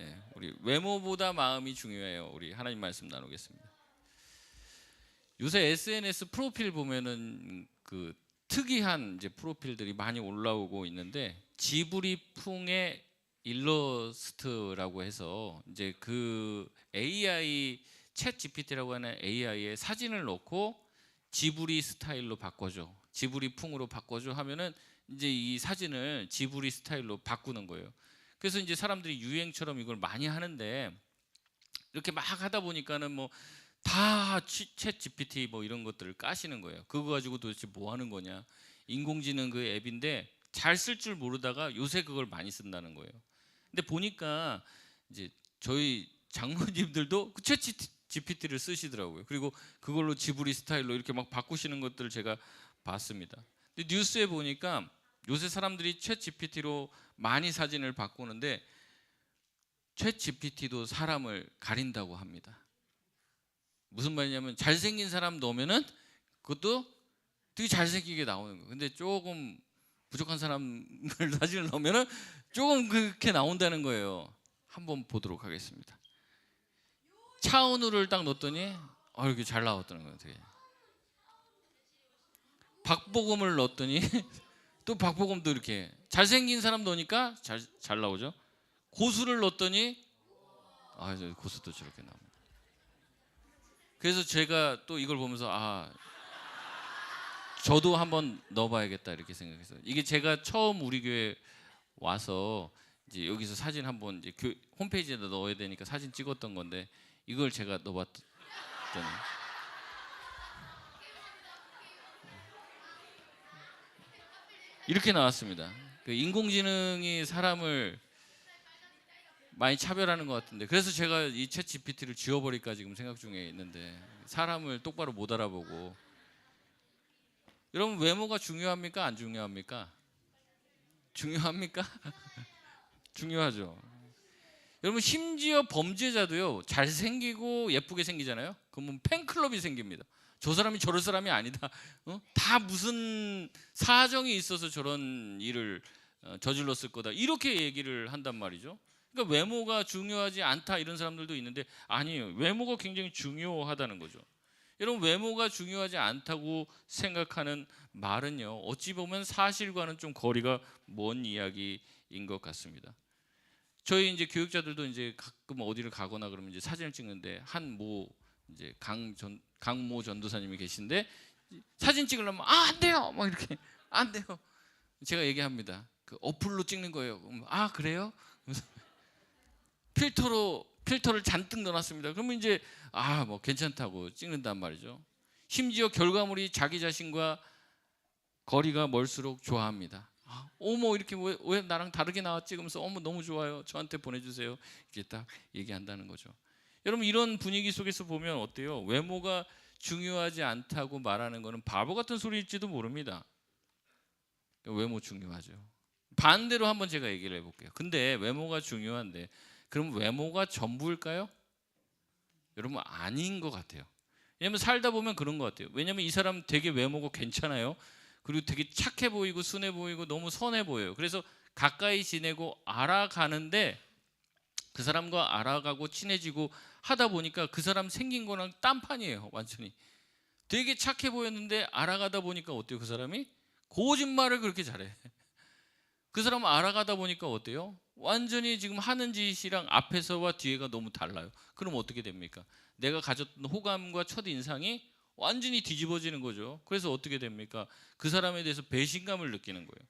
예, 우리 외모보다 마음이 중요해요. 우리 하나님 말씀 나누겠습니다. 요새 SNS 프로필 보면은 그 특이한 이제 프로필들이 많이 올라오고 있는데 지브리풍의 일러스트라고 해서 이제 그 AI 챗 GPT라고 하는 AI에 사진을 넣고 지브리 스타일로 바꿔줘. 지브리 풍으로 바꿔줘 하면은 이제 이 사진을 지브리 스타일로 바꾸는 거예요. 그래서 이제 사람들이 유행처럼 이걸 많이 하는데 이렇게 막 하다 보니까는 뭐 뭐다 챗 GPT 뭐 이런 것들을 까시는 거예요. 그거 가지고 도대체 뭐 하는 거냐? 인공지능 그 앱인데 잘 쓸 줄 모르다가 요새 그걸 많이 쓴다는 거예요. 근데 보니까 이제 저희 장모님들도 그챗 GPT를 쓰시더라고요. 그리고 그걸로 지브리 스타일로 이렇게 막 바꾸시는 것들을 제가 봤습니다. 뉴스에 보니까 요새 사람들이 챗 GPT로 많이 사진을 바꾸는데 챗 GPT도 사람을 가린다고 합니다. 무슨 말이냐면 잘생긴 사람 넣으면은 그것도 되게 잘생기게 나오는 거예요. 근데 조금 부족한 사람을 사진을 넣으면은 조금 그렇게 나온다는 거예요. 한번 보도록 하겠습니다. 차은우를 딱 넣었더니 어 이렇게 잘 나왔다는 거예요. 되게. 박보검을 넣었더니 또 박보검도 이렇게 잘생긴 사람 넣으니까 잘, 잘 나오죠. 고수를 넣었더니 아, 저 고수도 저렇게 나옵니다. 그래서 제가 또 이걸 보면서 아 저도 한번 넣어봐야겠다 이렇게 생각했어요. 이게 제가 처음 우리 교회 와서 이제 여기서 사진 한번 이제 교, 홈페이지에다 넣어야 되니까 사진 찍었던 건데 이걸 제가 넣어봤더니 이렇게 나왔습니다. 그 인공지능이 사람을 많이 차별하는 것 같은데 그래서 제가 이챗 GPT를 지워버릴까 지금 생각 중에 있는데 사람을 똑바로 못 알아보고 여러분 외모가 중요합니까 안 중요합니까? 중요합니까? 중요하죠. 여러분 심지어 범죄자도요 잘생기고 예쁘게 생기잖아요. 그러면 팬클럽이 생깁니다. 저 사람이 저럴 사람이 아니다. 어? 다 무슨 사정이 있어서 저런 일을 어, 저질렀을 거다. 이렇게 얘기를 한단 말이죠. 그러니까 외모가 중요하지 않다 이런 사람들도 있는데 아니에요. 외모가 굉장히 중요하다는 거죠. 여러분 외모가 중요하지 않다고 생각하는 말은요. 어찌 보면 사실과는 좀 거리가 먼 이야기인 것 같습니다. 저희 이제 교육자들도 이제 가끔 어디를 가거나 그러면 이제 사진을 찍는데 한모 이제 강전 강모 전도사님이 계신데 사진 찍으려면 아 안 돼요. 막 이렇게 안 돼요. 제가 얘기합니다. 그 어플로 찍는 거예요. 아 그래요? 필터로 필터를 잔뜩 넣어놨습니다. 그러면 이제 아 뭐 괜찮다고 찍는단 말이죠. 심지어 결과물이 자기 자신과 거리가 멀수록 좋아합니다. 아, 어머 이렇게 왜, 왜 나랑 다르게 나왔지? 그러면서 어머 너무 좋아요. 저한테 보내주세요. 이렇게 딱 얘기한다는 거죠 여러분 이런 분위기 속에서 보면 어때요? 외모가 중요하지 않다고 말하는 것은 바보 같은 소리일지도 모릅니다. 외모 중요하죠. 반대로 한번 제가 얘기를 해볼게요. 근데 외모가 중요한데 그럼 외모가 전부일까요? 여러분 아닌 것 같아요. 왜냐면 살다 보면 그런 것 같아요. 왜냐면 이 사람 되게 외모가 괜찮아요. 그리고 되게 착해 보이고 순해 보이고 너무 선해 보여요. 그래서 가까이 지내고 알아가는데 그 사람과 알아가고 친해지고 하다 보니까 그 사람 생긴 거랑 딴판이에요 완전히. 되게 착해 보였는데 알아가다 보니까 어때요 그 사람이? 거짓말을 그렇게 잘해. 그 사람 알아가다 보니까 어때요? 완전히 지금 하는 짓이랑 앞에서와 뒤에가 너무 달라요. 그럼 어떻게 됩니까? 내가 가졌던 호감과 첫 인상이 완전히 뒤집어지는 거죠. 그래서 어떻게 됩니까? 그 사람에 대해서 배신감을 느끼는 거예요.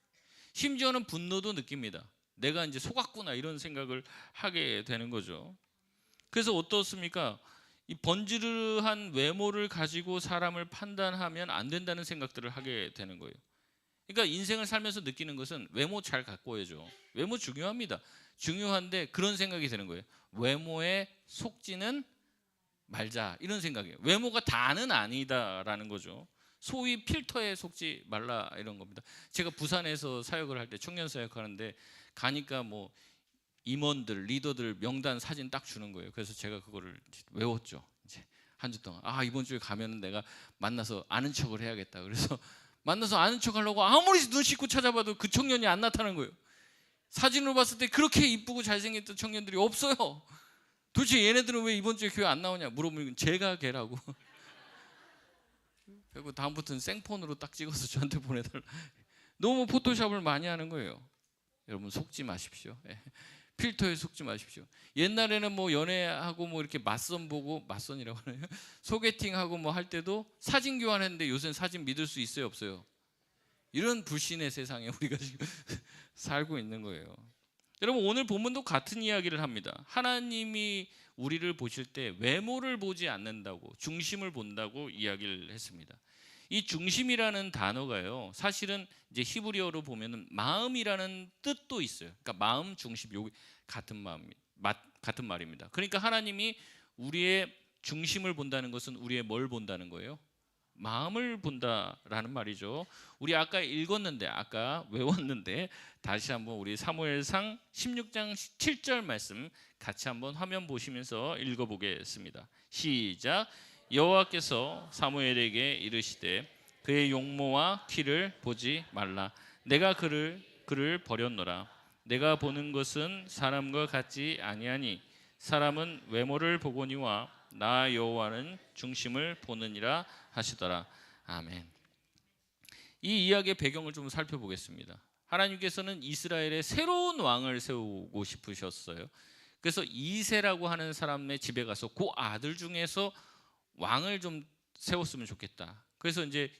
심지어는 분노도 느낍니다 내가 이제 속았구나 이런 생각을 하게 되는 거죠. 그래서 어떻습니까? 이 번지르한 외모를 가지고 사람을 판단하면 안 된다는 생각들을 하게 되는 거예요. 그러니까 인생을 살면서 느끼는 것은 외모 잘 갖고 해야죠. 외모 중요합니다. 중요한데 그런 생각이 드는 거예요. 외모에 속지는 말자 이런 생각이에요. 외모가 다는 아니다라는 거죠. 소위 필터에 속지 말라 이런 겁니다. 제가 부산에서 사역을 할 때 청년 사역하는데 가니까 뭐 임원들, 리더들 명단 사진 딱 주는 거예요. 그래서 제가 그거를 외웠죠. 이제 한 주 동안 아 이번 주에 가면은 내가 만나서 아는 척을 해야겠다. 그래서 만나서 아는 척 하려고 아무리 눈 씻고 찾아봐도 그 청년이 안 나타나는 거예요. 사진으로 봤을 때 그렇게 이쁘고 잘생겼던 청년들이 없어요. 도대체 얘네들은 왜 이번 주에 교회 안 나오냐 물어보면 제가 걔라고. 그리고 다음부터는 생폰으로 딱 찍어서 저한테 보내달라. 너무 포토샵을 많이 하는 거예요. 여러분 속지 마십시오. 예. 필터에 속지 마십시오. 옛날에는 뭐 연애하고 뭐 이렇게 맞선 보고 맞선이라고 하나요? 소개팅하고 뭐 할 때도 사진 교환했는데 요새는 사진 믿을 수 있어요, 없어요? 이런 불신의 세상에 우리가 지금 살고 있는 거예요. 여러분 오늘 본문도 같은 이야기를 합니다. 하나님이 우리를 보실 때 외모를 보지 않는다고 중심을 본다고 이야기를 했습니다. 이 중심이라는 단어가요. 사실은 이제 히브리어로 보면은 마음이라는 뜻도 있어요. 그러니까 마음 중심 요 같은 마음 같은 말입니다. 그러니까 하나님이 우리의 중심을 본다는 것은 우리의 뭘 본다는 거예요? 마음을 본다라는 말이죠. 우리 아까 읽었는데 아까 외웠는데 다시 한번 우리 사무엘상 16장 7절 말씀 같이 한번 화면 보시면서 읽어 보겠습니다. 시작. 여호와께서 사무엘에게 이르시되 그의 용모와 키를 보지 말라. 내가 그를 그를 버렸노라. 내가 보는 것은 사람과 같지 아니하니 사람은 외모를 보거니와 나 여호와는 중심을 보느니라 하시더라. 아멘. 이 이야기의 배경을 좀 살펴보겠습니다. 하나님께서는 이스라엘에 새로운 왕을 세우고 싶으셨어요. 그래서 이세라고 하는 사람의 집에 가서 그 아들 중에서 왕을 좀 세웠으면 좋겠다. 그래서 이제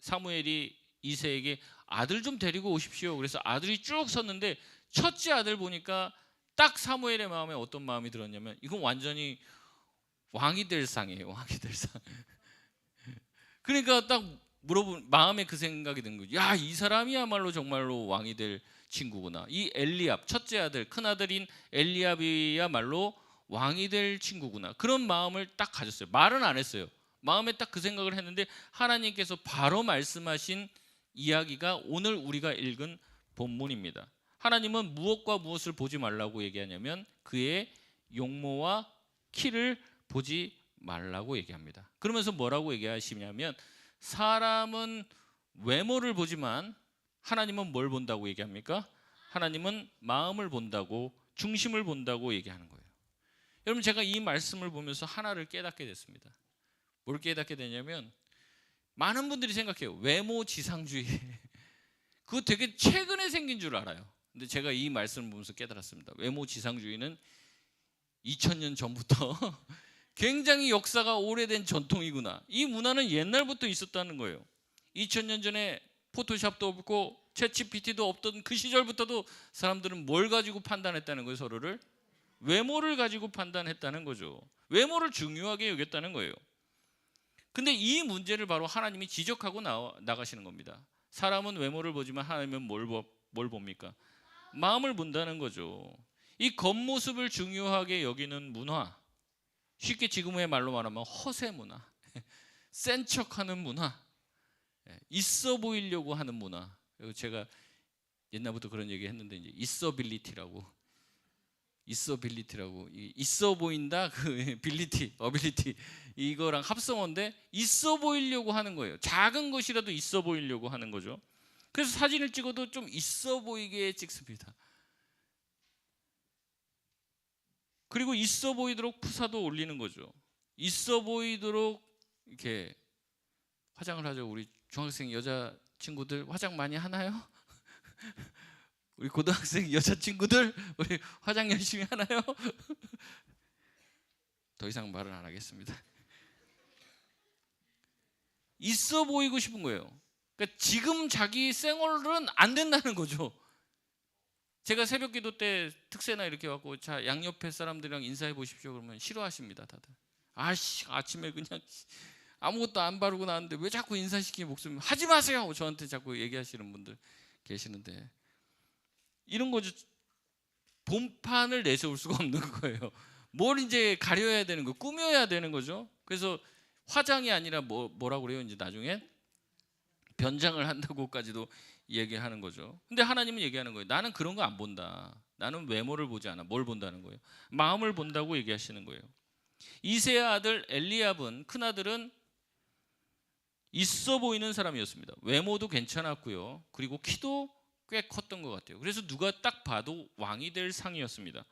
사무엘이 이세에게 아들 좀 데리고 오십시오. 그래서 아들이 쭉 섰는데 첫째 아들 보니까 딱 사무엘의 마음에 어떤 마음이 들었냐면 이건 완전히 왕이 될 상이에요. 왕이 될 상. 그러니까 딱 물어본 마음에 그 생각이 든 거죠. 야, 이 사람이야말로 정말로 왕이 될 친구구나. 이 엘리압 첫째 아들 큰 아들인 엘리압이야말로 왕이 될 친구구나. 그런 마음을 딱 가졌어요. 말은 안 했어요. 마음에 딱 그 생각을 했는데 하나님께서 바로 말씀하신 이야기가 오늘 우리가 읽은 본문입니다. 하나님은 무엇과 무엇을 보지 말라고 얘기하냐면 그의 용모와 키를 보지 말라고 얘기합니다. 그러면서 뭐라고 얘기하시냐면 사람은 외모를 보지만 하나님은 뭘 본다고 얘기합니까? 하나님은 마음을 본다고 중심을 본다고 얘기하는 거예요. 여러분 제가 이 말씀을 보면서 하나를 깨닫게 됐습니다. 뭘 깨닫게 되냐면 많은 분들이 생각해요. 외모 지상주의. 그거 되게 최근에 생긴 줄 알아요. 근데 제가 이 말씀을 보면서 깨달았습니다. 외모 지상주의는 2000년 전부터 굉장히 역사가 오래된 전통이구나. 이 문화는 옛날부터 있었다는 거예요. 2000년 전에 포토샵도 없고 챗GPT도 없던 그 시절부터도 사람들은 뭘 가지고 판단했다는 거예요, 서로를? 외모를 가지고 판단했다는 거죠. 외모를 중요하게 여겼다는 거예요. 근데 이 문제를 바로 하나님이 지적하고 나가시는 겁니다. 사람은 외모를 보지만 하나님은 뭘, 뭘 봅니까? 마음을 본다는 거죠. 이 겉모습을 중요하게 여기는 문화, 쉽게 지금의 말로 말하면 허세 문화, 센 척하는 문화, 예, 있어 보이려고 하는 문화. 제가 옛날부터 그런 얘기 했는데 이제 있어빌리티라고 있어빌리티라고 있어 보인다 그 빌리티 어빌리티 이거랑 합성어인데 있어 보이려고 하는 거예요. 작은 것이라도 있어 보이려고 하는 거죠. 그래서 사진을 찍어도 좀 있어 보이게 찍습니다. 그리고 있어 보이도록 푸사도 올리는 거죠. 있어 보이도록 이렇게 화장을 하죠. 우리 중학생 여자 친구들 화장 많이 하나요? 우리 고등학생 여자 친구들 우리 화장 열심히 하나요? 더 이상 말을 안 하겠습니다. 있어 보이고 싶은 거예요. 그러니까 지금 자기 생얼은 안 된다는 거죠. 제가 새벽 기도 때 특세나 이렇게 갖고 자 양옆에 사람들이랑 인사해 보십시오 그러면 싫어하십니다 다들. 아씨 아침에 그냥 아무것도 안 바르고 나왔는데 왜 자꾸 인사시키는 목소리 하지 마세요 저한테 자꾸 얘기하시는 분들 계시는데 이런 거죠. 본판을 내세울 수가 없는 거예요. 뭘 이제 가려야 되는 거, 꾸며야 되는 거죠. 그래서 화장이 아니라 뭐 뭐라고 그래요? 이제 나중에 변장을 한다고까지도 얘기하는 거죠. 근데 하나님은 얘기하는 거예요. 나는 그런 거 안 본다. 나는 외모를 보지 않아. 뭘 본다는 거예요? 마음을 본다고 얘기하시는 거예요. 이세의 아들 엘리압은 큰 아들은 있어 보이는 사람이었습니다. 외모도 괜찮았고요. 그리고 키도 꽤 컸던 것 같아요. 그래서 누가 딱 봐도 왕이 될 상이었습니다.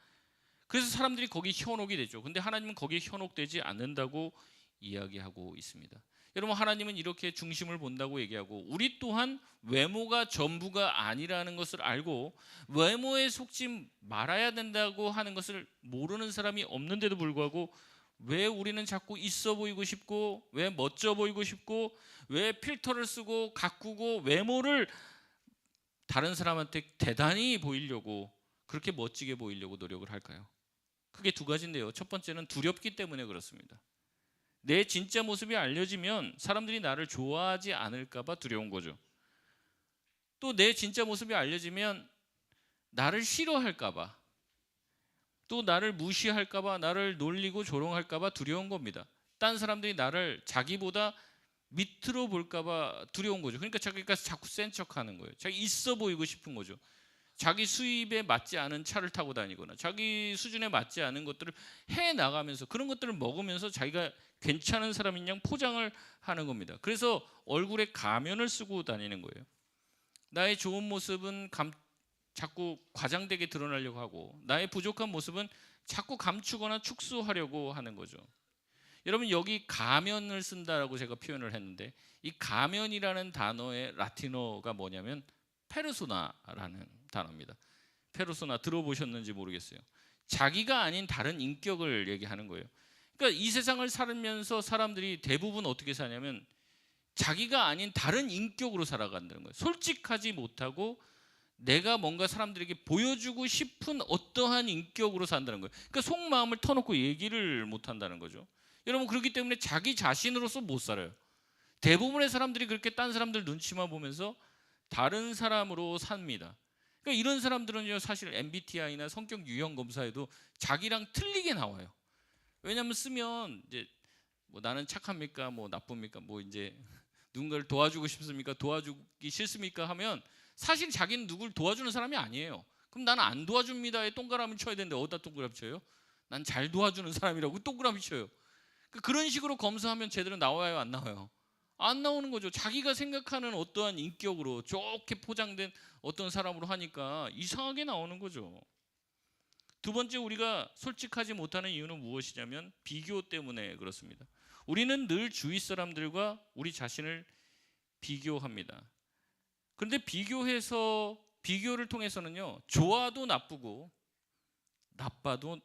그래서 사람들이 거기 현혹이 되죠. 근데 하나님은 거기에 현혹되지 않는다고 이야기하고 있습니다. 여러분 하나님은 이렇게 중심을 본다고 얘기하고 우리 또한 외모가 전부가 아니라는 것을 알고 외모에 속지 말아야 된다고 하는 것을 모르는 사람이 없는데도 불구하고 왜 우리는 자꾸 있어 보이고 싶고 왜 멋져 보이고 싶고 왜 필터를 쓰고 가꾸고 외모를 다른 사람한테 대단히 보이려고 그렇게 멋지게 보이려고 노력을 할까요? 크게 두 가지인데요. 첫 번째는 두렵기 때문에 그렇습니다. 내 진짜 모습이 알려지면 사람들이 나를 좋아하지 않을까봐 두려운 거죠. 또 내 진짜 모습이 알려지면 나를 싫어할까봐, 또 나를 무시할까봐, 나를 놀리고 조롱할까봐 두려운 겁니다. 딴 사람들이 나를 자기보다 밑으로 볼까봐 두려운 거죠. 그러니까 자기가 자꾸 센 척하는 거예요. 자기 있어 보이고 싶은 거죠. 자기 수입에 맞지 않은 차를 타고 다니거나 자기 수준에 맞지 않은 것들을 해 나가면서 그런 것들을 먹으면서 자기가 괜찮은 사람인 양 포장을 하는 겁니다. 그래서 얼굴에 가면을 쓰고 다니는 거예요. 나의 좋은 모습은 감, 자꾸 과장되게 드러나려고 하고 나의 부족한 모습은 자꾸 감추거나 축소하려고 하는 거죠. 여러분 여기 가면을 쓴다라고 제가 표현을 했는데 이 가면이라는 단어의 라틴어가 뭐냐면 페르소나라는 단어입니다. 페르소나 들어보셨는지 모르겠어요. 자기가 아닌 다른 인격을 얘기하는 거예요. 그러니까 이 세상을 살면서 사람들이 대부분 어떻게 사냐면 자기가 아닌 다른 인격으로 살아간다는 거예요. 솔직하지 못하고 내가 뭔가 사람들에게 보여주고 싶은 어떠한 인격으로 산다는 거예요. 그러니까 속마음을 터놓고 얘기를 못 한다는 거죠. 여러분 그렇기 때문에 자기 자신으로서 못 살아요. 대부분의 사람들이 그렇게 딴 사람들 눈치만 보면서 다른 사람으로 삽니다. 그러니까 이런 사람들은요 사실 MBTI나 성격 유형 검사에도 자기랑 틀리게 나와요. 왜냐하면 쓰면 이제 뭐 나는 착합니까, 뭐 나쁩니까, 뭐 이제 누군가를 도와주고 싶습니까, 도와주기 싫습니까 하면 사실 자기는 누굴 도와주는 사람이 아니에요. 그럼 나는 안 도와줍니다에 동그라미 쳐야 되는데 어디다 동그라미 쳐요? 난 잘 도와주는 사람이라고 동그라미 쳐요. 그 그런 식으로 검사하면 제대로 나와요, 안 나와요? 안 나오는 거죠. 자기가 생각하는 어떠한 인격으로 좋게 포장된 어떤 사람으로 하니까 이상하게 나오는 거죠. 두 번째 우리가 솔직하지 못하는 이유는 무엇이냐면 비교 때문에 그렇습니다. 우리는 늘 주위 사람들과 우리 자신을 비교합니다. 그런데 비교해서 비교를 통해서는요 좋아도 나쁘고 나빠도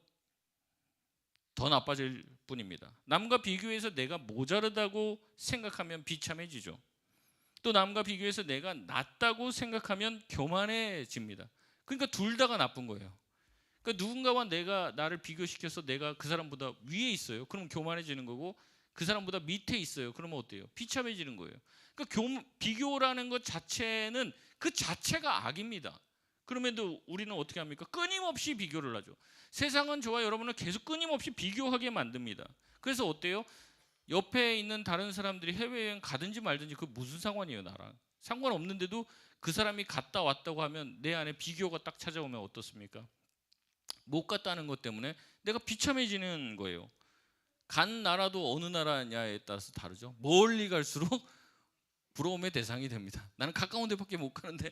더 나빠질 뿐입니다. 남과 비교해서 내가 모자르다고 생각하면 비참해지죠. 또 남과 비교해서 내가 낫다고 생각하면 교만해집니다. 그러니까 둘 다가 나쁜 거예요. 그러니까 누군가와 내가 나를 비교시켜서 내가 그 사람보다 위에 있어요. 그럼 교만해지는 거고 그 사람보다 밑에 있어요. 그러면 어때요? 비참해지는 거예요. 그러니까 교, 비교라는 것 자체는 그 자체가 악입니다. 그럼에도 우리는 어떻게 합니까? 끊임없이 비교를 하죠. 세상은 저와 여러분을 계속 끊임없이 비교하게 만듭니다. 그래서 어때요? 옆에 있는 다른 사람들이 해외여행 가든지 말든지 그 무슨 상관이에요 나랑 상관없는데도 그 사람이 갔다 왔다고 하면 내 안에 비교가 딱 찾아오면 어떻습니까? 못 갔다는 것 때문에 내가 비참해지는 거예요. 간 나라도 어느 나라냐에 따라서 다르죠. 멀리 갈수록 부러움의 대상이 됩니다. 나는 가까운 데밖에 못 가는데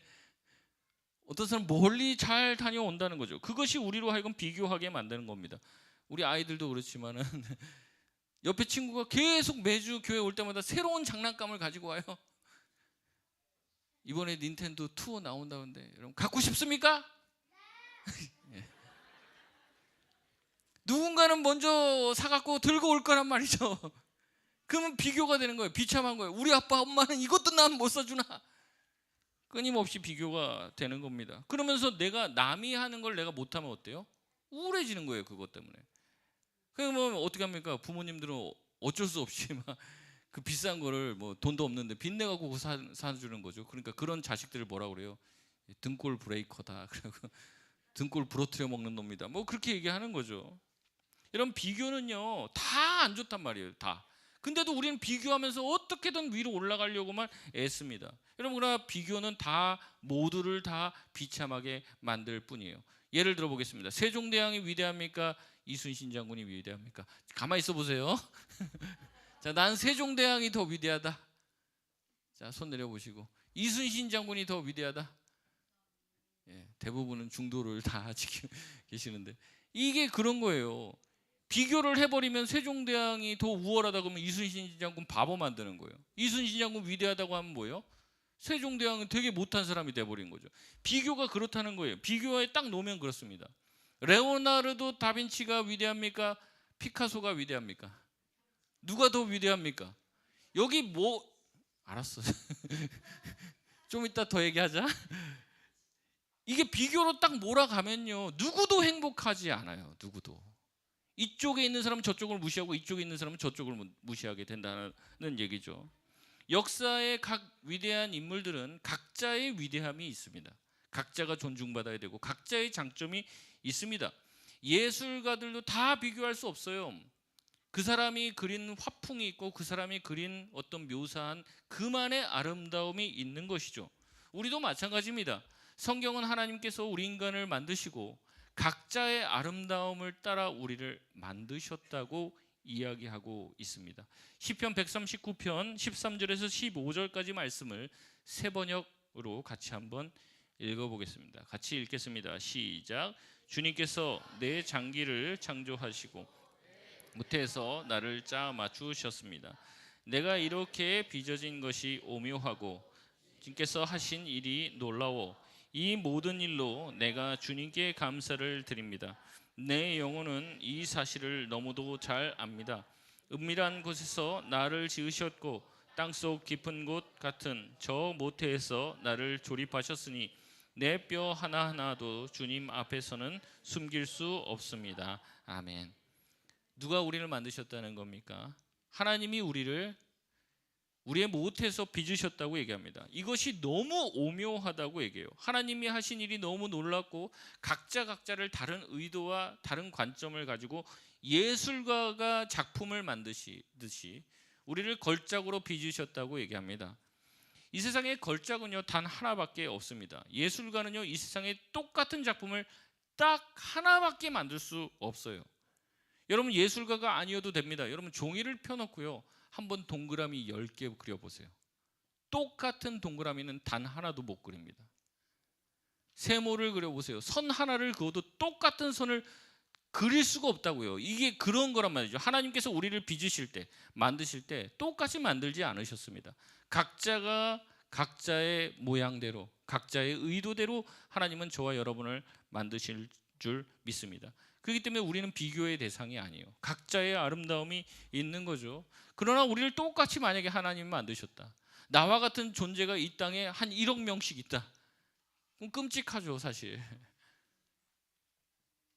어떤 사람 멀리 잘 다녀온다는 거죠. 그것이 우리로 하여금 비교하게 만드는 겁니다. 우리 아이들도 그렇지만은 옆에 친구가 계속 매주 교회 올 때마다 새로운 장난감을 가지고 와요. 이번에 닌텐도 투어 나온다는데 여러분 갖고 싶습니까? 예. 누군가는 먼저 사갖고 들고 올 거란 말이죠. 그러면 비교가 되는 거예요. 비참한 거예요. 우리 아빠 엄마는 이것도 난 못 사주나. 끊임없이 비교가 되는 겁니다. 그러면서 내가 남이 하는 걸 내가 못하면 어때요? 우울해지는 거예요. 그것 때문에. 그러면 어떻게 합니까? 부모님들은 어쩔 수 없이 막 그 비싼 거를 뭐 돈도 없는데 빚내 갖고 사, 사주는 거죠. 그러니까 그런 자식들을 뭐라 그래요? 등골 브레이커다. 그리고 등골 부러뜨려 먹는 놈이다. 뭐 그렇게 얘기하는 거죠. 이런 비교는요 다 안 좋단 말이에요. 다. 근데도 우리는 비교하면서 어떻게든 위로 올라가려고만 애씁니다. 여러분 그러나 비교는 다 모두를 다 비참하게 만들 뿐이에요. 예를 들어 보겠습니다. 세종대왕이 위대합니까? 이순신 장군이 위대합니까? 가만히 있어 보세요. 자, 난 세종대왕이 더 위대하다. 자, 손 내려 보시고 이순신 장군이 더 위대하다. 예, 대부분은 중도를 다 지키고 계시는데 이게 그런 거예요. 비교를 해버리면 세종대왕이 더 우월하다 그러면 이순신 장군 바보 만드는 거예요. 이순신 장군 위대하다고 하면 뭐예요? 세종대왕은 되게 못한 사람이 돼버린 거죠. 비교가 그렇다는 거예요. 비교에 딱 놓으면 그렇습니다. 레오나르도 다빈치가 위대합니까? 피카소가 위대합니까? 누가 더 위대합니까? 여기 뭐 알았어. 좀 이따 더 얘기하자. 이게 비교로 딱 몰아가면요. 누구도 행복하지 않아요. 누구도. 이쪽에 있는 사람은 저쪽을 무시하고 이쪽에 있는 사람은 저쪽을 무- 무시하게 된다는 얘기죠. 역사의 각 위대한 인물들은 각자의 위대함이 있습니다. 각자가 존중받아야 되고 각자의 장점이 있습니다. 예술가들도 다 비교할 수 없어요. 그 사람이 그린 화풍이 있고 그 사람이 그린 어떤 묘사한 그만의 아름다움이 있는 것이죠. 우리도 마찬가지입니다. 성경은 하나님께서 우리 인간을 만드시고 각자의 아름다움을 따라 우리를 만드셨다고 이야기하고 있습니다. 시편 139편 13절에서 15절까지 말씀을 세 번역으로 같이 한번 읽어보겠습니다. 같이 읽겠습니다. 시작. 주님께서 내 장기를 창조하시고 무태에서 나를 짜 맞추셨습니다. 내가 이렇게 빚어진 것이 오묘하고 주님께서 하신 일이 놀라워 이 모든 일로 내가 주님께 감사를 드립니다. 내 영혼은 이 사실을 너무도 잘 압니다. 은밀한 곳에서 나를 지으셨고 땅속 깊은 곳 같은 저 모태에서 나를 조립하셨으니 내 뼈 하나하나도 주님 앞에서는 숨길 수 없습니다. 아멘. 누가 우리를 만드셨다는 겁니까? 하나님이 우리를 우리의 못해서 빚으셨다고 얘기합니다. 이것이 너무 오묘하다고 얘기해요. 하나님이 하신 일이 너무 놀랍고 각자 각자를 다른 의도와 다른 관점을 가지고 예술가가 작품을 만드시듯이 우리를 걸작으로 빚으셨다고 얘기합니다. 이 세상에 걸작은요 단 하나밖에 없습니다. 예술가는요 이 세상에 똑같은 작품을 딱 하나밖에 만들 수 없어요. 여러분 예술가가 아니어도 됩니다. 여러분 종이를 펴놓고요. 한번 동그라미 10개 그려보세요. 똑같은 동그라미는 단 하나도 못 그립니다. 세모를 그려보세요. 선 하나를 그어도 똑같은 선을 그릴 수가 없다고요. 이게 그런 거란 말이죠. 하나님께서 우리를 빚으실 때, 만드실 때 똑같이 만들지 않으셨습니다. 각자가 각자의 모양대로, 각자의 의도대로 하나님은 저와 여러분을 만드실 줄 믿습니다. 그렇기 때문에 우리는 비교의 대상이 아니에요. 각자의 아름다움이 있는 거죠. 그러나 우리를 똑같이 만약에 하나님이 만드셨다. 나와 같은 존재가 이 땅에 한 1억 명씩 있다. 그럼 끔찍하죠, 사실.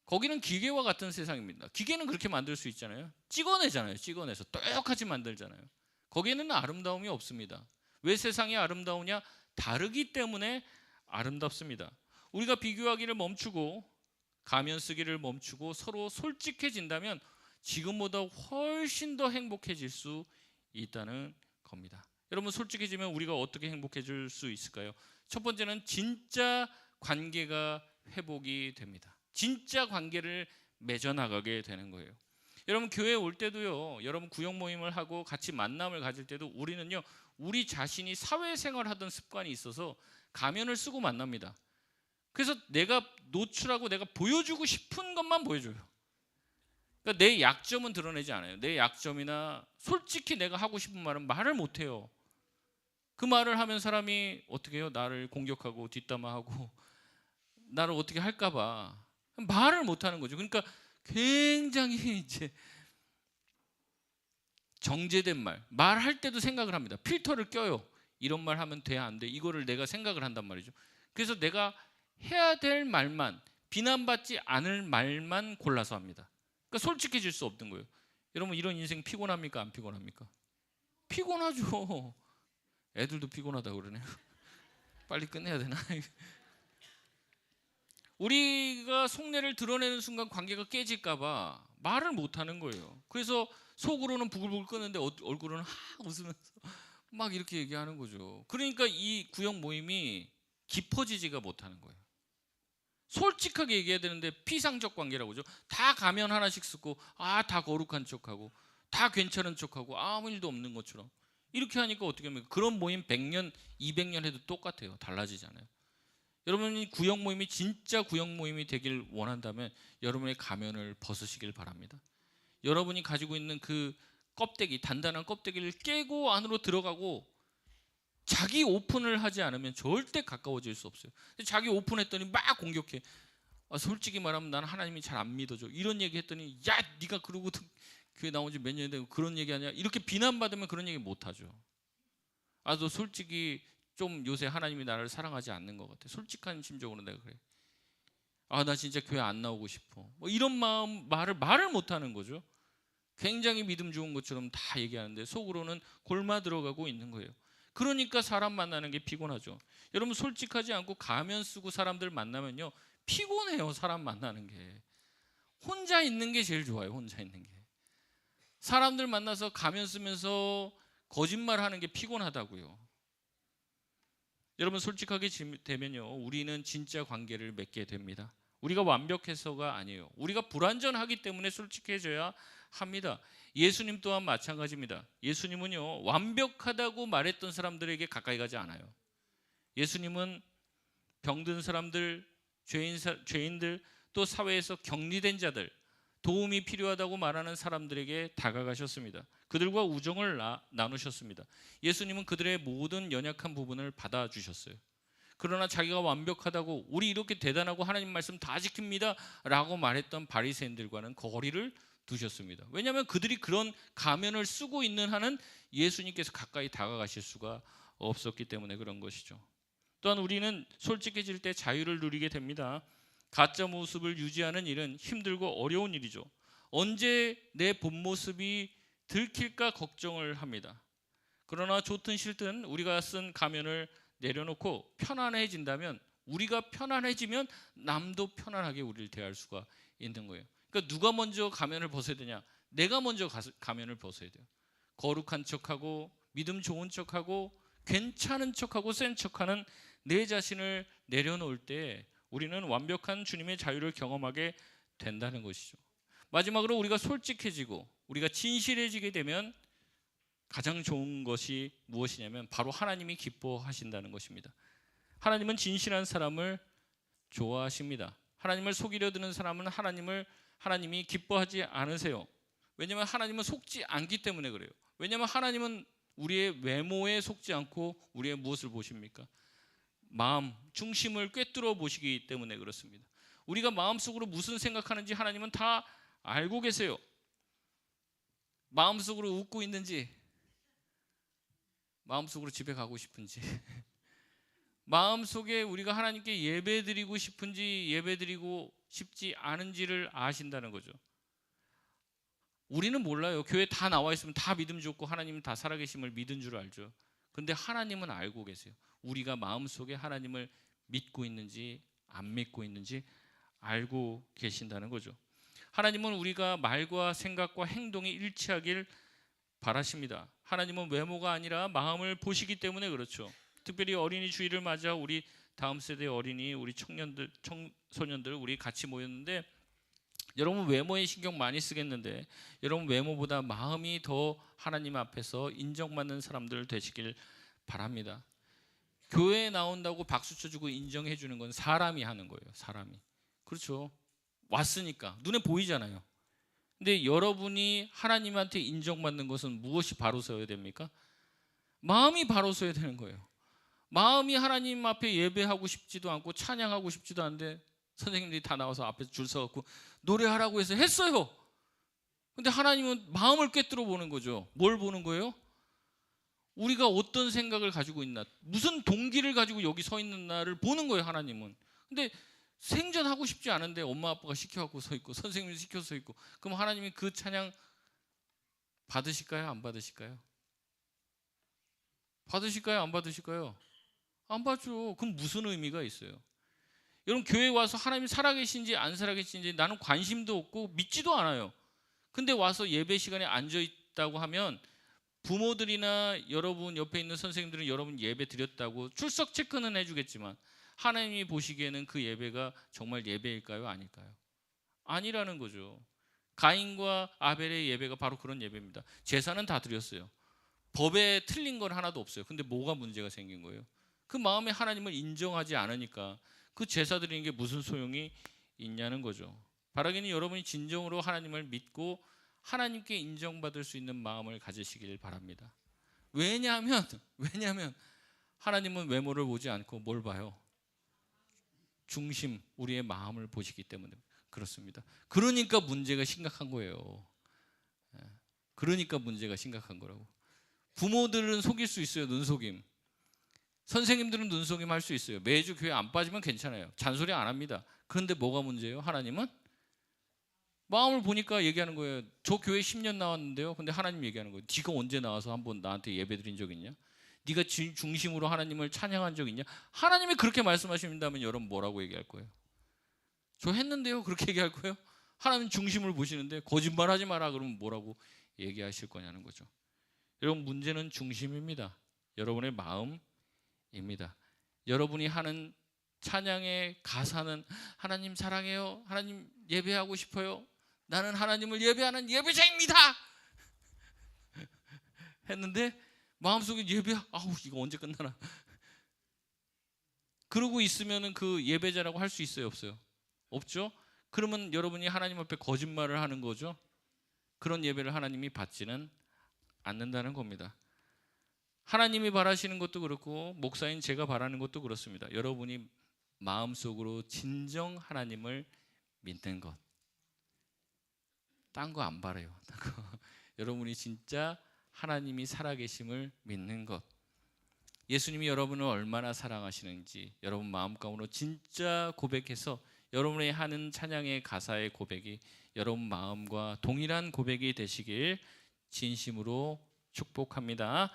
거기는 기계와 같은 세상입니다. 기계는 그렇게 만들 수 있잖아요. 찍어내잖아요. 찍어내서 똑같이 만들잖아요. 거기에는 아름다움이 없습니다. 왜 세상이 아름다우냐? 다르기 때문에 아름답습니다. 우리가 비교하기를 멈추고 가면 쓰기를 멈추고 서로 솔직해진다면 지금보다 훨씬 더 행복해질 수 있다는 겁니다. 여러분 솔직해지면 우리가 어떻게 행복해질 수 있을까요? 첫 번째는 진짜 관계가 회복이 됩니다. 진짜 관계를 맺어 나가게 되는 거예요. 여러분 교회 올 때도요. 여러분 구역 모임을 하고 같이 만남을 가질 때도 우리는요. 우리 자신이 사회생활 하던 습관이 있어서 가면을 쓰고 만납니다. 그래서 내가 노출하고 내가 보여주고 싶은 것만 보여줘요. 그러니까 내 약점은 드러내지 않아요. 내 약점이나 솔직히 내가 하고 싶은 말은 말을 못 해요. 그 말을 하면 사람이 어떻게 해요? 나를 공격하고 뒷담화하고 나를 어떻게 할까봐 말을 못 하는 거죠. 그러니까 굉장히 이제 정제된 말, 말할 때도 생각을 합니다. 필터를 껴요. 이런 말 하면 돼, 안 돼. 이거를 내가 생각을 한단 말이죠. 그래서 내가 해야 될 말만 비난받지 않을 말만 골라서 합니다. 그러니까 솔직해질 수 없는 거예요. 여러분 이런 인생 피곤합니까? 안 피곤합니까? 피곤하죠. 애들도 피곤하다 그러네요. 빨리 끝내야 되나? 우리가 속내를 드러내는 순간 관계가 깨질까봐 말을 못 하는 거예요. 그래서 속으로는 부글부글 끄는데 어- 얼굴은 하 웃으면서 막 이렇게 얘기하는 거죠. 그러니까 이 구역 모임이 깊어지지가 못하는 거예요. 솔직하게 얘기해야 되는데 피상적 관계라고 그러죠. 다 가면 하나씩 쓰고 아 다 거룩한 척하고 다 괜찮은 척하고 아무 일도 없는 것처럼 이렇게 하니까 어떻게 합니까? 그런 모임 100년, 200년 해도 똑같아요. 달라지잖아요. 여러분이 구역 모임이 진짜 구역 모임이 되길 원한다면 여러분의 가면을 벗으시길 바랍니다. 여러분이 가지고 있는 그 껍데기 단단한 껍데기를 깨고 안으로 들어가고 자기 오픈을 하지 않으면 절대 가까워질 수 없어요. 자기 오픈했더니 막 공격해. 아, 솔직히 말하면 나는 하나님이 잘 안 믿어줘. 이런 얘기 했더니 야 네가 그러고 교회 나온 지 몇 년 되고 그런 얘기 하냐. 이렇게 비난받으면 그런 얘기 못 하죠. 아, 너 솔직히 좀 요새 하나님이 나를 사랑하지 않는 것 같아. 솔직한 심정으로 내가 그래. 아, 나 진짜 교회 안 나오고 싶어. 뭐 이런 마음 말을 말을 못 하는 거죠. 굉장히 믿음 좋은 것처럼 다 얘기하는데 속으로는 골마 들어가고 있는 거예요. 그러니까 사람 만나는 게 피곤하죠. 여러분 솔직하지 않고 가면 쓰고 사람들 만나면요 피곤해요. 사람 만나는 게 혼자 있는 게 제일 좋아요. 혼자 있는 게 사람들 만나서 가면 쓰면서 거짓말 하는 게 피곤하다고요. 여러분 솔직하게 되면요 우리는 진짜 관계를 맺게 됩니다. 우리가 완벽해서가 아니에요. 우리가 불완전하기 때문에 솔직해져야 합니다. 예수님 또한 마찬가지입니다. 예수님은요 완벽하다고 말했던 사람들에게 가까이 가지 않아요. 예수님은 병든 사람들, 죄인 죄인들 또 사회에서 격리된 자들, 도움이 필요하다고 말하는 사람들에게 다가가셨습니다. 그들과 우정을 나, 나누셨습니다. 예수님은 그들의 모든 연약한 부분을 받아주셨어요. 그러나 자기가 완벽하다고 우리 이렇게 대단하고 하나님 말씀 다 지킵니다 라고 말했던 바리새인들과는 거리를 두셨습니다. 왜냐하면 그들이 그런 가면을 쓰고 있는 한은 예수님께서 가까이 다가가실 수가 없었기 때문에 그런 것이죠. 또한 우리는 솔직해질 때 자유를 누리게 됩니다. 가짜 모습을 유지하는 일은 힘들고 어려운 일이죠. 언제 내 본 모습이 들킬까 걱정을 합니다. 그러나 좋든 싫든 우리가 쓴 가면을 내려놓고 편안해진다면 우리가 편안해지면 남도 편안하게 우리를 대할 수가 있는 거예요. 그러니까 누가 먼저 가면을 벗어야 되냐? 내가 먼저 가면을 벗어야 돼요. 거룩한 척하고 믿음 좋은 척하고 괜찮은 척하고 센 척하는 내 자신을 내려놓을 때 우리는 완벽한 주님의 자유를 경험하게 된다는 것이죠. 마지막으로 우리가 솔직해지고 우리가 진실해지게 되면 가장 좋은 것이 무엇이냐면 바로 하나님이 기뻐하신다는 것입니다. 하나님은 진실한 사람을 좋아하십니다. 하나님을 속이려 드는 사람은 하나님을 하나님이 기뻐하지 않으세요. 왜냐하면 하나님은 속지 않기 때문에 그래요. 왜냐하면 하나님은 우리의 외모에 속지 않고 우리의 무엇을 보십니까? 마음 중심을 꿰뚫어 보시기 때문에 그렇습니다. 우리가 마음속으로 무슨 생각하는지 하나님은 다 알고 계세요. 마음속으로 웃고 있는지 마음속으로 집에 가고 싶은지 마음속에 우리가 하나님께 예배드리고 싶은지 예배드리고 싶지 않은지를 아신다는 거죠. 우리는 몰라요. 교회 다 나와 있으면 다 믿음 좋고 하나님은 다 살아계심을 믿은 줄 알죠. 근데 하나님은 알고 계세요. 우리가 마음속에 하나님을 믿고 있는지 안 믿고 있는지 알고 계신다는 거죠. 하나님은 우리가 말과 생각과 행동이 일치하길 바라십니다. 하나님은 외모가 아니라 마음을 보시기 때문에 그렇죠. 특별히 어린이 주일을 맞아 우리 다음 세대 어린이 우리 청년들 청소년들 우리 같이 모였는데 여러분 외모에 신경 많이 쓰겠는데 여러분 외모보다 마음이 더 하나님 앞에서 인정받는 사람들 되시길 바랍니다. 교회에 나온다고 박수 쳐주고 인정해 주는 건 사람이 하는 거예요. 사람이 그렇죠. 왔으니까 눈에 보이잖아요. 근데 여러분이 하나님한테 인정받는 것은 무엇이 바로 서야 됩니까? 마음이 바로 서야 되는 거예요. 마음이 하나님 앞에 예배하고 싶지도 않고 찬양하고 싶지도 않은데 선생님들이 다 나와서 앞에서 줄 서갖고 노래하라고 해서 했어요. 근데 하나님은 마음을 꿰뚫어 보는 거죠. 뭘 보는 거예요? 우리가 어떤 생각을 가지고 있나, 무슨 동기를 가지고 여기 서 있는 나를 보는 거예요, 하나님은. 근데 생전하고 싶지 않은데 엄마 아빠가 시켜갖고 서 있고 선생님이 시켜서 서 있고 그럼 하나님이 그 찬양 받으실까요? 안 받으실까요? 받으실까요? 안 받으실까요? 안 받죠. 그럼 무슨 의미가 있어요? 여러분 교회 와서 하나님 살아계신지 안 살아계신지 나는 관심도 없고 믿지도 않아요. 근데 와서 예배 시간에 앉아 있다고 하면 부모들이나 여러분 옆에 있는 선생님들은 여러분 예배 드렸다고 출석 체크는 해주겠지만 하나님이 보시기에는 그 예배가 정말 예배일까요? 아닐까요? 아니라는 거죠. 가인과 아벨의 예배가 바로 그런 예배입니다. 제사는 다 드렸어요. 법에 틀린 건 하나도 없어요. 근데 뭐가 문제가 생긴 거예요? 그 마음에 하나님을 인정하지 않으니까 그 제사 드리는 게 무슨 소용이 있냐는 거죠. 바라기는 여러분이 진정으로 하나님을 믿고 하나님께 인정받을 수 있는 마음을 가지시길 바랍니다. 왜냐하면 왜냐하면 하나님은 외모를 보지 않고 뭘 봐요? 중심, 우리의 마음을 보시기 때문에 그렇습니다. 그러니까 문제가 심각한 거예요. 예. 그러니까 문제가 심각한 거라고. 부모들은 속일 수 있어요. 눈속임. 선생님들은 눈속임 할 수 있어요. 매주 교회 안 빠지면 괜찮아요. 잔소리 안 합니다. 그런데 뭐가 문제예요? 하나님은 마음을 보니까 얘기하는 거예요. 저 교회 10년 나왔는데요. 근데 하나님 얘기하는 거예요. 네가 언제 나와서 한번 나한테 예배 드린 적 있냐? 네가 지- 중심으로 하나님을 찬양한 적 있냐? 하나님이 그렇게 말씀하신다면 여러분 뭐라고 얘기할 거예요? 저 했는데요. 그렇게 얘기할 거예요? 하나님 중심을 보시는데 거짓말하지 마라 그러면 뭐라고 얘기하실 거냐는 거죠. 여러분 문제는 중심입니다. 여러분의 마음 입니다. 여러분이 하는 찬양의 가사는 하나님 사랑해요. 하나님 예배하고 싶어요. 나는 하나님을 예배하는 예배자입니다. 했는데 마음속에 예배 아우 이거 언제 끝나나. 그러고 있으면은 그 예배자라고 할 수 있어요, 없어요? 없죠? 그러면 여러분이 하나님 앞에 거짓말을 하는 거죠. 그런 예배를 하나님이 받지는 않는다는 겁니다. 하나님이 바라시는 것도 그렇고 목사인 제가 바라는 것도 그렇습니다. 여러분이 마음속으로 진정 하나님을 믿는 것. 딴 거 안 바래요. 여러분이 진짜 하나님이 살아계심을 믿는 것. 예수님이 여러분을 얼마나 사랑하시는지 여러분 마음 가운데로 진짜 고백해서 여러분이 하는 찬양의 가사의 고백이 여러분 마음과 동일한 고백이 되시길 진심으로 축복합니다.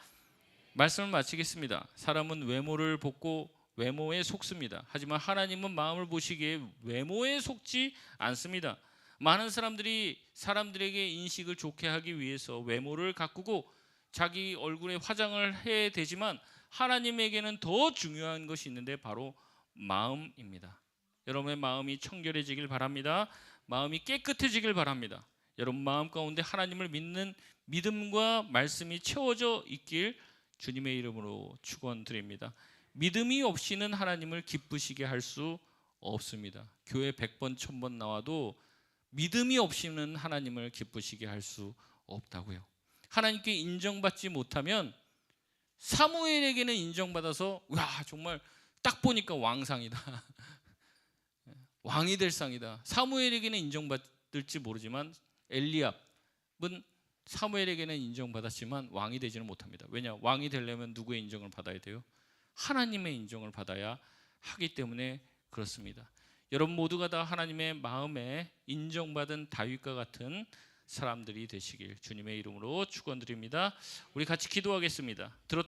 말씀을 마치겠습니다. 사람은 외모를 보고 외모에 속습니다. 하지만 하나님은 마음을 보시기에 외모에 속지 않습니다. 많은 사람들이 사람들에게 인식을 좋게 하기 위해서 외모를 가꾸고 자기 얼굴에 화장을 해야 되지만 하나님에게는 더 중요한 것이 있는데 바로 마음입니다. 여러분의 마음이 청결해지길 바랍니다. 마음이 깨끗해지길 바랍니다. 여러분 마음 가운데 하나님을 믿는 믿음과 말씀이 채워져 있길 주님의 이름으로 축원드립니다. 믿음이 없이는 하나님을 기쁘시게 할 수 없습니다. 교회 100번 1000번 나와도 믿음이 없이는 하나님을 기쁘시게 할 수 없다고요. 하나님께 인정받지 못하면 사무엘에게는 인정받아서 와 정말 딱 보니까 왕상이다. 왕이 될 상이다. 사무엘에게는 인정받을지 모르지만 엘리압은 사무엘에게는 인정받았지만 왕이 되지는 못합니다. 왜냐? 왕이 되려면 누구의 인정을 받아야 돼요? 하나님의 인정을 받아야 하기 때문에 그렇습니다. 여러분 모두가 다 하나님의 마음에 인정받은 다윗과 같은 사람들이 되시길 주님의 이름으로 축원드립니다. 우리 같이 기도하겠습니다. 들었